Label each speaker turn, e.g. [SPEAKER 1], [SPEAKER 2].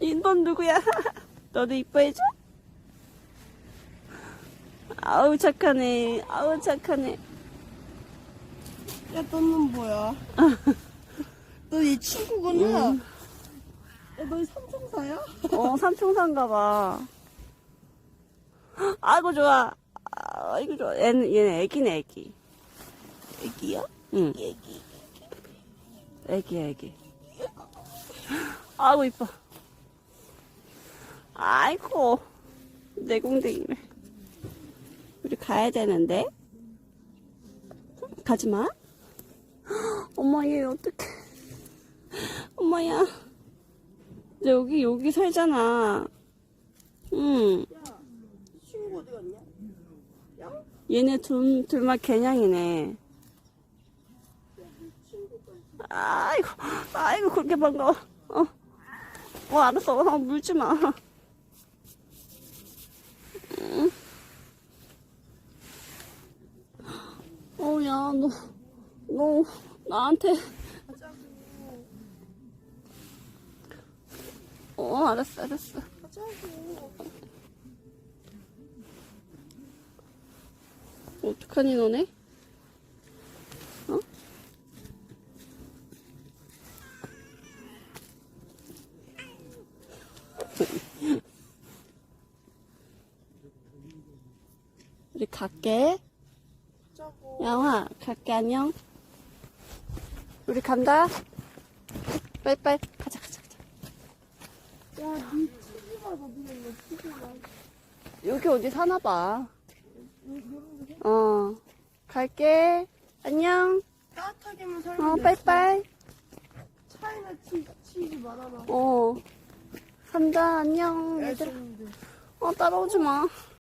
[SPEAKER 1] 이넌 누구야? 너도 이뻐해줘? 아우 착하네. 아우 착하네.
[SPEAKER 2] 야, 너는 뭐야? 너얘 친구구나.
[SPEAKER 1] 응.
[SPEAKER 2] 야, 너 삼총사야?
[SPEAKER 1] 어 삼총사인가 봐. 아이고 좋아. 아이고 좋아. 얘는 얘는 애기네 애기.
[SPEAKER 2] 애기야?
[SPEAKER 1] 응.
[SPEAKER 2] 애기.
[SPEAKER 1] 애기 애기. 아이고 이뻐. 아이고 내공댕이네. 우리 가야 되는데. 가지 마. 엄마 얘 어떡해. 엄마야. 너 여기 여기 살잖아. 응. 얘네 둘 둘만 개냥이네. 아이고, 아이고, 그렇게 반가워. 어. 어, 알았어. 어, 물지 마. 야, 너, 너, 나한테. 어, 알았어, 알았어. 어떡하니, 너네? 어? 우리 갈게. 양아, 갈게, 안녕. 우리 간다. 빨리빨리. 가자, 가자, 가자.
[SPEAKER 2] 야, 니 TV가 어디 갔냐, TV가.
[SPEAKER 1] 여기 어디 사나봐. 어. 갈게. 안녕.
[SPEAKER 2] 따뜻하게만 살면
[SPEAKER 1] 어,
[SPEAKER 2] 돼.
[SPEAKER 1] 빠이빠이.
[SPEAKER 2] 차이나 치, 치지 말아라.
[SPEAKER 1] 어. 간다, 안녕. 얘들아.
[SPEAKER 2] 좀
[SPEAKER 1] 어, 따라오지 마.